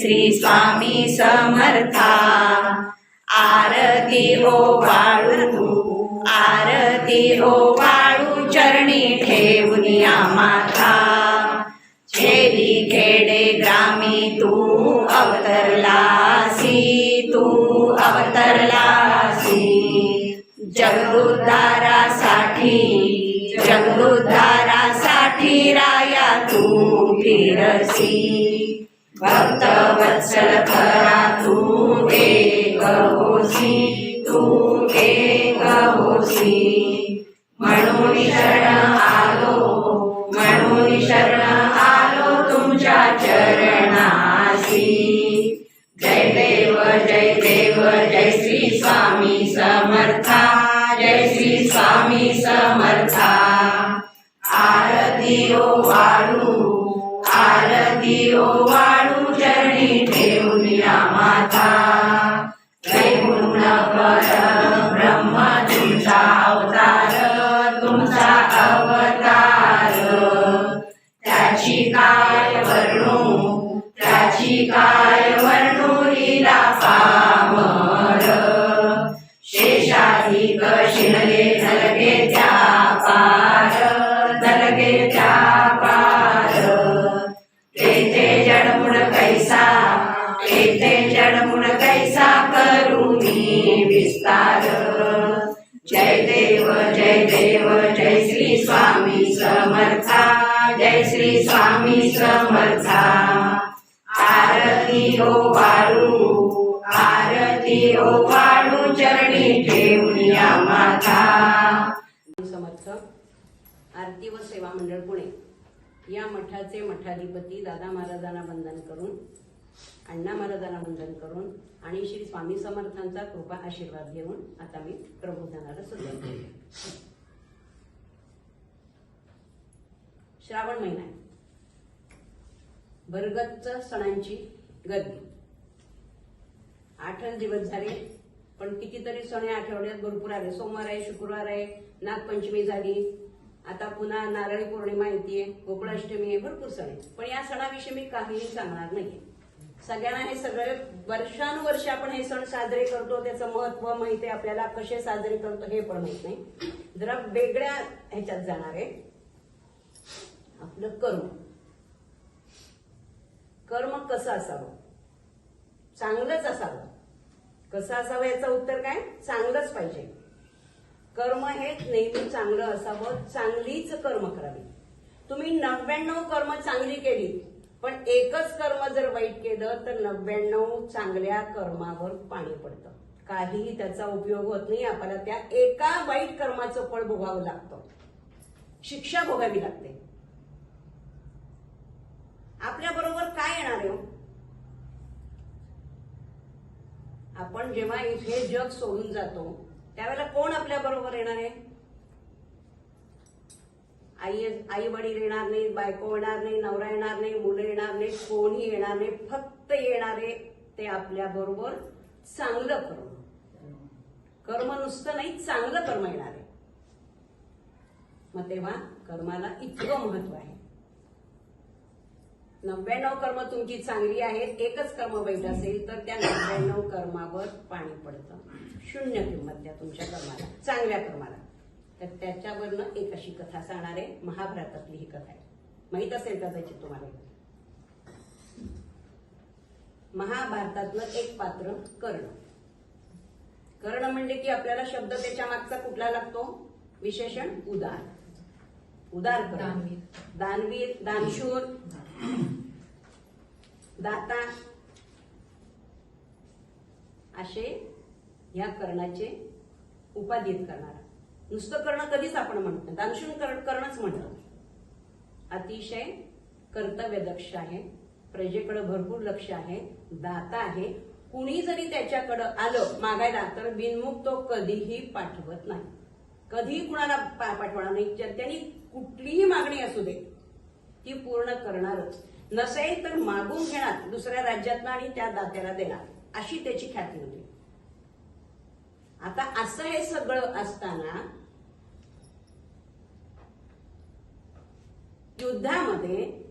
श्री स्वामी समर्था. आरती ओ वाळू आरती ओ वाळू चरणी ठेवून या माथा. छेदी खेडे ग्रामी तू अवतरलासी तू अवतरलासी जगदुद्धारासाठी जगदुद्धारासाठी राया तू फिरसी. भक्त वत्सल खरा तू एक होसी तू एक होसी म्हणून शरण आलो म्हणून शरण आलो तुमच्या चरणासी। जय देव जय देव जय श्री स्वामी समर्था जय श्री स्वामी समर्था। आरती ओ वाळू आरती ओ वाळू चरणी ठेवून या माता. त्रैगुण समर्था आरती हो ओ वाळू आरती हो ओ वाळू चरणी ठेवून या माथा समर्थ आरती व सेवा मंडळ पुणे. या मठाचे मठाधिपती दादा महाराजांना वंदन करून अण्णा महाराजांना वंदन करून आणि श्री स्वामी समर्थांचा कृपा आशीर्वाद घेऊन आता मी प्रबोधनाला सुरुवात करते. श्रावण महिना आहे. भरगच्च सणांची गर्दी. आठच दिवस झाले पण कितीतरी सण या आठवड्यात भरपूर आले. सोमवार आहे शुक्रवार आहे नागपंचमी झाली. आता पुन्हा नारळी पौर्णिमा येते गोकुळाष्टमी आहे भरपूर सण आहे पण या सणाविषयी मी काहीही सांगणार नाहीये. सगळ्यांना हे सगळे वर्षानुवर्ष आपण हे सण साजरे करतो त्याचं महत्त्व माहिती आहे आपल्याला कसे साजरे करतो हे पण माहीत नाही. जरा वेगळ्या ह्याच्यात जाणार आहे. आपलं करू. कर्म कसं असावं? चांगलंच असावं. कसं असावं याचं उत्तर काय? चांगलंच पाहिजे. कर्म हे नेहमी चांगलं असावं चांगलीच कर्म करावी. तुम्ही नव्याण्णव कर्म चांगली केली पण एकच कर्म जर वाईट केलं तर नव्याण्णव चांगल्या कर्मावर पाणी पडतं. काहीही त्याचा उपयोग होत नाही आपल्याला त्या एका वाईट कर्माचं फळ भोगावं लागतं. शिक्षा भोगावी लागते. आपल्या बरोबर काय येणार आहे हो? आपण जेव्हा हे जग सोडून जातो त्यावेळेला कोण आपल्या बरोबर येणार आहे? आई आई वडील येणार नाही बायको येणार नाही नवरा येणार नाही मुलं येणार नाही कोणी येणार नाही फक्त येणारे ते आपल्या बरोबर चांगलं कर्म कर्म नुसतं नाही चांगलं कर्म येणार आहे. मग तेव्हा कर्माला इतकं महत्त्व आहे. नव्याण्णव कर्म तुमची चांगली आहेत एकच कर्म वाईट असेल तर त्या नव्याण्णव कर्मावर पाणी पडतं. शून्य किंमत द्या तुमच्या कर्माला चांगल्या कर्माला. तर त्याच्यावरनं एक अशी कथा सांगणार आहे महाभारतातली ही कथा आहे. माहीत असेल कदाचित तुम्हाला? महाभारतातलं एक पात्र कर्ण. कर्ण म्हणजे की आपल्याला शब्द त्याच्या मागचा कुठला लागतो? विशेषण उदार. उदार. दानवीर दानशूर. दाता असे या कर्णाचे उपाधीत करणार. नुसतं कर्ण कधीच आपण म्हणतो दानशून कर्णच म्हणतो अतिशय कर्तव्यदक्ष आहे. प्रजेकडे भरपूर लक्ष आहे. दाता आहे. कुणी जरी त्याच्याकडं आलं मागायला तर बिनमुख तो कधीही पाठवत नाही. कधीही कुणाला पाठवणार नाही. त्यांनी कुठलीही मागणी असू दे ती पूर्ण करणारच. नसेल तर मागून घेणार दुसऱ्या राज्यातनं आणि त्या दात्याला देणार. अशी त्याची ख्याती होती. आता असं हे सगळं असताना युद्धामध्ये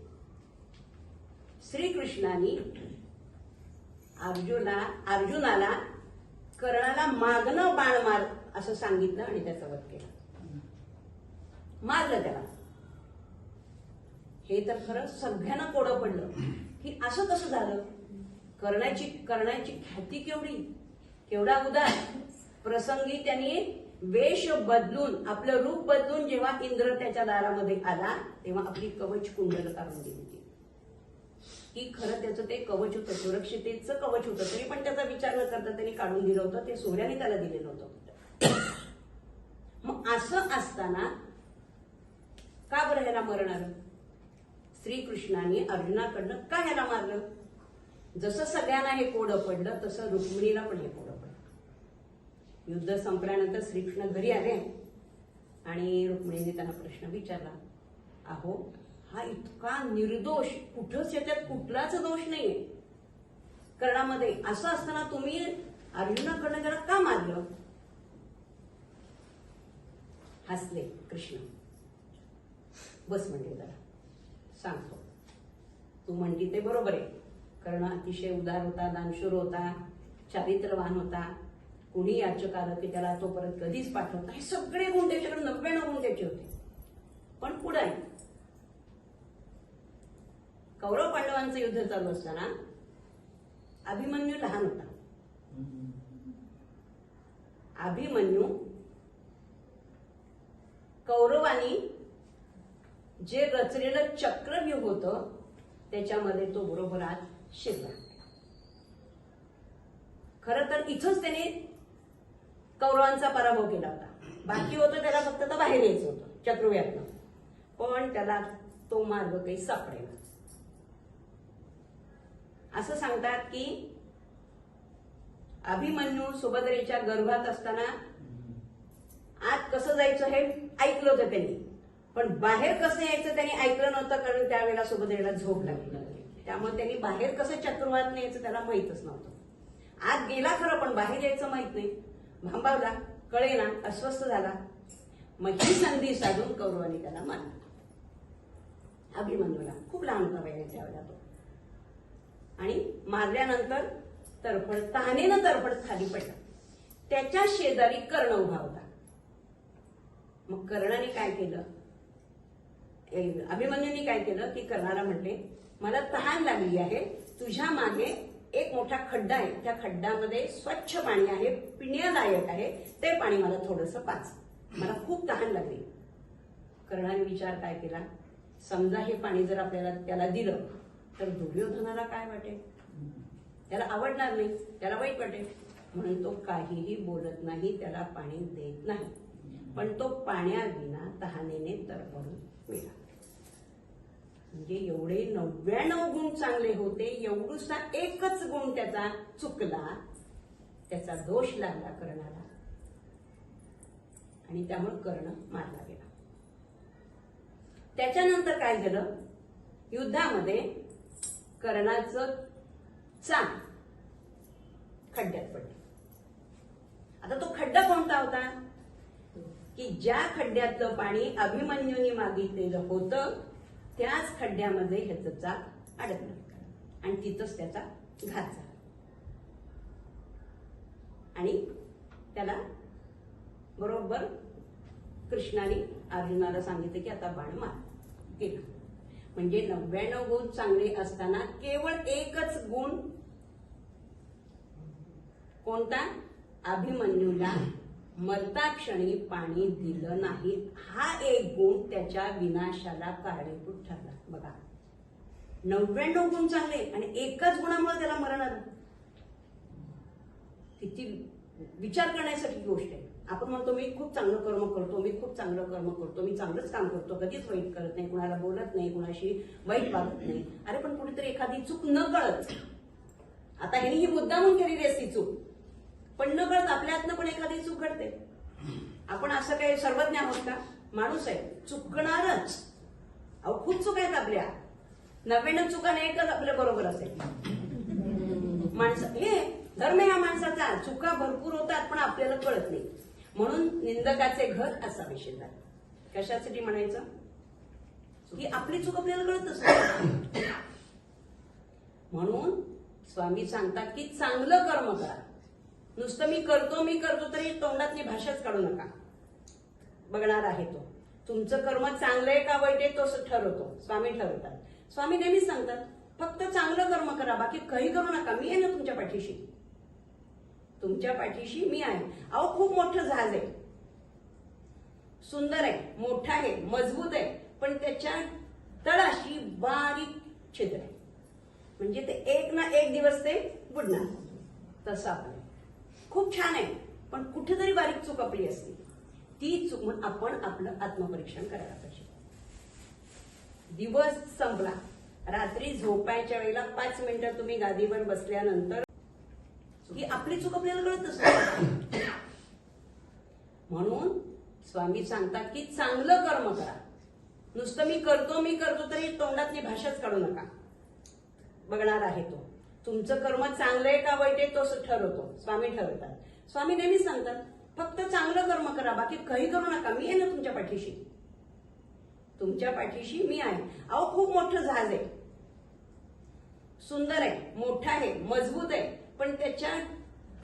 श्रीकृष्णानी अर्जुना अर्जुनाला कर्णाला मागणं बाण मार असं सांगितलं आणि त्याचा वध केला. मारलं त्याला. हे तर खरं सगळ्यांना कोडं पडलं. की असं कसं झालं? कर्णाची कर्णाची ख्याती केवढी? केवढा उदार प्रसंगी त्यांनी वेश बदलून आपलं रूप बदलून जेव्हा इंद्र त्याच्या दारामध्ये आला तेव्हा आपली कवच कुंडल काढून दिली होती. की खरं त्याचं ते कवच होतं सुरक्षितेचं कवच होतं तरी पण त्याचा विचार न करता त्यांनी काढून दिलं होतं ते सोऱ्याने त्याला दिलेलं होतं. मग असं असताना का बरं ह्याला मरण आलं श्रीकृष्णाने अर्जुनाकडनं का ह्याला मारलं? जसं सगळ्यांना हे कोडं पडलं तसं रुक्मिणीला पण हे कोडं पडलं. युद्ध संपल्यानंतर श्रीकृष्ण घरी आले आणि रुक्मिणीने त्यांना प्रश्न विचारला अहो हा इतका निर्दोष कुठंच याच्यात कुठलाच दोष नाहीये. कर्णामध्ये असं असताना तुम्ही अर्जुनाकडनं त्याला का मारलं? हसले कृष्ण. बस म्हणजे जरा. सांगतो. तू म्हणती ते बरोबर आहे. कर्ण अतिशय उदार होता दानशूर होता चारित्रवान होता. कुणी याचक आलं की त्याला तो परत कधीच पाठवता हे सगळे गुण त्याच्याकडे नव्याण्णव गुण त्याचे होते. पण पुढे कौरव पांडवांचं युद्ध चालू असताना अभिमन्यू लहान होता. अभिमन्यू कौरवानी जे रचलेलं चक्रव्यूह होतं त्याच्यामध्ये तो बरोबर आज शिरला. खर तर इथंच त्याने कौरवांचा पराभव केला होता. बाकी होतं त्याला फक्त तर बाहेर यायचं होतं चक्रव्यूहातनं. पण त्याला तो मार्ग काही सापडेल असं सांगतात की अभिमन्यू सुभद्रेच्या गर्भात असताना आत कसं जायचं हे ऐकलं होतं त्यांनी. पण बाहेर कसं यायचं त्यांनी ऐकलं नव्हतं कारण त्यावेळेला सोबत यायला झोप लागली त्यामुळे त्यांनी बाहेर कसं चक्रवात यायचं त्याला माहीतच नव्हतं. आत गेला खरं पण बाहेर यायचं माहीत नाही. भांबावला कळेना अस्वस्थ झाला. मग ही संधी साधून कौरवाने त्याला मारला. अभिमन्यूला खूप लहान होता वयाने त्यावेळेला तो आणि मारल्यानंतर तरफड तहानेनं तरफड खाली पडला. त्याच्या शेजारी कर्ण उभा होता. मग कर्णाने काय केलं? अभिमन्यूनी काय केलं की कर्णाला म्हटले मला तहान लागली आहे. तुझ्या मागे एक मोठा खड्डा आहे. त्या खड्ड्यामध्ये स्वच्छ पाणी आहे पिण्यादायक आहे. ते पाणी मला थोडस पाच. मला खूप तहान लागली. कर्णाने विचार काय केला? समजा हे पाणी जर आपल्याला त्याला दिलं तर दुर्योधनाला काय वाटेल? त्याला आवडणार नाही. त्याला वाईट वाटेल. म्हणून तो काहीही बोलत नाही त्याला पाणी देत नाही. पण तो पाण्याविना तहानेने तरफडून मेला. म्हणजे एवढे नव्याण्णव गुण चांगले होते एवढूसा एकच गुण त्याचा चुकला त्याचा दोष लागला कर्णाला. आणि त्यामुळे कर्ण मारला गेला. त्याच्यानंतर काय झालं? युद्धामध्ये कर्णाचं चाक खड्ड्यात पडलं. आता तो खड्डा कोणता होता? की ज्या खड्ड्यातलं पाणी अभिमन्यूनी मागितलेलं होतं त्याच खड्ड्यामध्ये ह्याचं चाक अडकलं. आणि तिथंच त्याचा घात झाला. आणि त्याला बरोबर कृष्णाने अर्जुनाला सांगितलं की आता बाण मार. केला म्हणजे नव्याण्णव गुण चांगले असताना केवळ एकच गुण कोणता? अभिमन्यूला मरताक्षणी पाणी दिलं नाही. हा एक गुण त्याच्या विनाशाला कारणीभूत ठरला. बघा. नव्याण्णव गुण चांगले आणि एकाच गुणामुळे त्याला मरण आलं. किती विचार करण्यासाठी गोष्ट आहे. आपण म्हणतो मी खूप चांगलं कर्म करतो मी खूप चांगलं कर्म करतो मी चांगलंच काम करतो कधीच वाईट करत नाही कुणाला बोलत नाही कुणाशी वाईट वागत नाही. अरे पण कुठेतरी एखादी चूक न कळत. आता ह्यानी ही मुद्दामून केलेली असती चूक. पण न कळत आपल्या हातनं पण एखादी चूक घडते. आपण असं काही सर्वज्ञ आहोत का? माणूस आहे. चुकणारच. अहो खूप चूक आहेत आपल्या. नव्याण्णव चुकाने एकच आपल्या बरोबर असेल. माणसं हे धर्म ह्या माणसाचा. चुका भरपूर होतात पण आपल्याला कळत नाही. म्हणून निंदकाचे घर असावे शेजार. कशासाठी म्हणायचं? की आपली चूक आपल्याला कळत असते म्हणून स्वामी सांगतात की चांगलं कर्म करा. नुसतं मी करतो मी करतो तरी तोंडातली भाषाच काढू नका. बघणार आहे तो. तुमचं कर्म चांगलं आहे का वाईट आहे तो ठरवतो. स्वामी ठरवतात. स्वामी नेहमीच सांगतात फक्त चांगलं कर्म करा बाकी काही करू नका. मी आहे ना तुमच्या पाठीशी. तुमच्या पाठीशी मी आहे. अहो खूप मोठं जहाज आहे. सुंदर आहे मोठा आहे मजबूत आहे पण त्याच्या तळाशी बारीक छिद्र आहे. म्हणजे ते एक ना एक दिवस ते बुडणार. तसं आपण खूप छान आहे. पण कुठेतरी बारीक चूक आपली असते. ती चूक म्हणून आपण आपलं आत्मपरीक्षण करायला पाहिजे. दिवस संपला. रात्री झोपायच्या वेळेला पाच मिनिटं तुम्ही गादीवर बसल्यानंतर ही आपली चूक आपल्याला कळत असते. म्हणून स्वामी सांगतात की चांगलं कर्म करा. नुसतं मी करतो मी करतो तरी तोंडातली भाषाच काढू नका. बघणार आहे तो. तुमचं कर्म चांगलं आहे का वाईट आहे तो ठरवतो. स्वामी ठरवतात. स्वामी नेहमी सांगतात फक्त चांगलं कर्म करा बाकी काही करू नका. मी आहे ना तुमच्या पाठीशी. तुमच्या पाठीशी मी आहे. अहो खूप मोठं जहाज आहे. सुंदर आहे मोठा आहे मजबूत आहे पण त्याच्या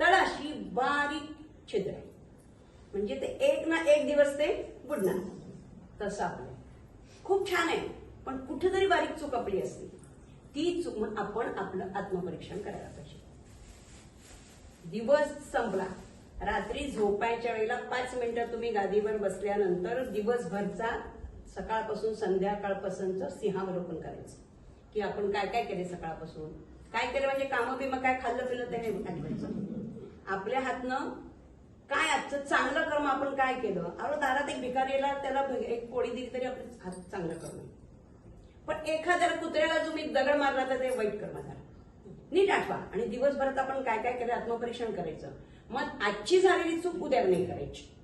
तळाशी बारीक छिद्र आहे. म्हणजे ते एक ना एक दिवस ते बुडणार. तसं आपलं. खूप छान आहे पण कुठेतरी बारीक चूक आपली असते. ती चुकून आपण आपलं आत्मपरीक्षण करायला पाहिजे. दिवस संपला. रात्री झोपायच्या वेळेला पाच मिनिटं तुम्ही गादीवर बसल्यानंतर दिवसभरचा सकाळपासून संध्याकाळपासूनचं सिंहावलोकन करायचं. की आपण काय काय केले सकाळपासून? काय केलं म्हणजे कामं बिमं काय खाल्लं पिलं ते नाही आपल्या हातनं काय आजचं चांगलं कर्म आपण काय केलं? अरे दारात एक भिकारीला त्याला भ- एक पोळी दिली तरी आपलं हात चांगलं कर्म पण एखाद्याला कुत्र्याला तुम्ही दगड मारला तर ते वाईट कर्म झालं. नीट आठवा. आणि दिवसभरात आपण काय काय केलं? आत्मपरीक्षण करायचं. मग आजची झालेली चूक उद्या नाही करायची.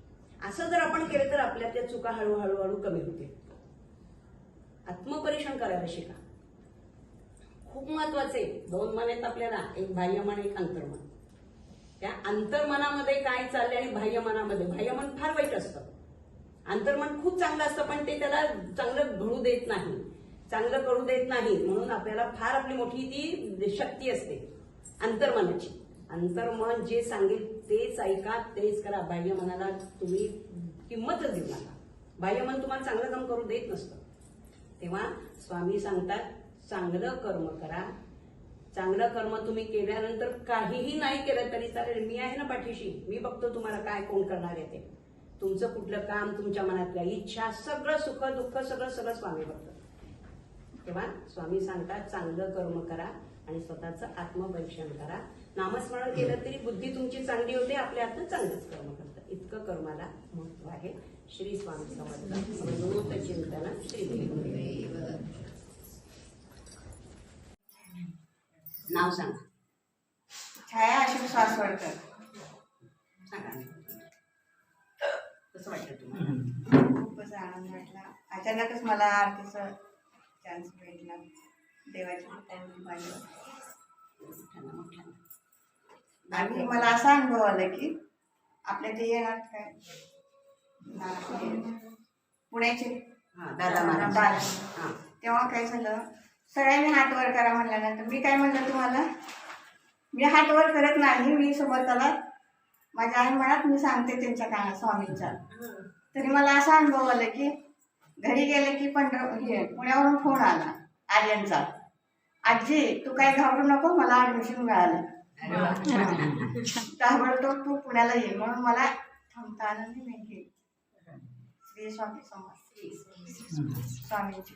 असं जर आपण केलं तर आपल्या त्या चुका हळूहळू हळू कमी होतील. आत्मपरीक्षण करायला शिका. खूप महत्त्वाचे दोन मन आहेत आपल्याला एक बाह्यमन एक अंतर्मन त्या अंतर्मनामध्ये काय चाललंय आणि बाह्यमनामध्ये बाह्यमन फार वाईट असतं. अंतर्मन खूप चांगलं असतं पण ते त्याला चांगलं घडू देत नाही. चांगलं करू देत नाही म्हणून आपल्याला फार आपली मोठी ती शक्ती असते. अंतर्मनाची. अंतर्मन जे सांगेल तेच ऐका तेच करा. बाह्य मनाला तुम्ही किंमतच देऊ नका. बाह्यमन तुम्हाला चांगलं काम करू देत नसतं. तेव्हा स्वामी सांगतात चांगलं कर्म करा. चांगलं कर्म तुम्ही केल्यानंतर काहीही नाही केलं तरी चालेल. मी आहे ना पाठीशी. मी बघतो तुम्हाला काय कोण करणार आहे ते. तुमचं कुठलं काम तुमच्या मनातल्या इच्छा सगळं सुख दुःख सगळं सगळं स्वामी बघतात. तेव्हा स्वामी सांगतात चांगलं कर्म करा आणि स्वतःचं आत्मपरीक्षण करा. नामस्मरण केलं तरी बुद्धी तुमची चांगली होते आपल्या हातनं चांगलंच कर्म करतं. इतकं कर्माला महत्त्व आहे. श्री स्वामी समर्थ. चिंतन श्री. नाव सांगा. छाया अशोक सासवडकर. सांगा. कसं वाटतं तुम्हाला? खूपच आनंद वाटला. अचानकच मला आरतीचा चान्स भेटला देवाची कृपा माझ्यावर. मोठ्यानं, मोठ्यानं. आणि मला असा अनुभव आला की आपल्या ते येणार काय? पुण्याचे हा, दादा. हा. तेव्हा काय झालं? सगळ्यांनी हात वर करा म्हणल्यानंतर मी काय म्हणलं तुम्हाला? मी हात वर करत नाही मी समर्थाला माझ्या आई मनात मी सांगते त्यांच्या कानात स्वामींच्या तरी मला असा अनुभव आला की घरी गेले की पंढर हे पुण्यावरून फोन आला. आर्यनचा. आजी तू काय घाबरू नको मला ऍडमिशन मिळालं. ताबडतोब तू पुण्याला ये. म्हणून मला थांबता आलं नाही. श्री स्वामी समर्थ. स्वामींची.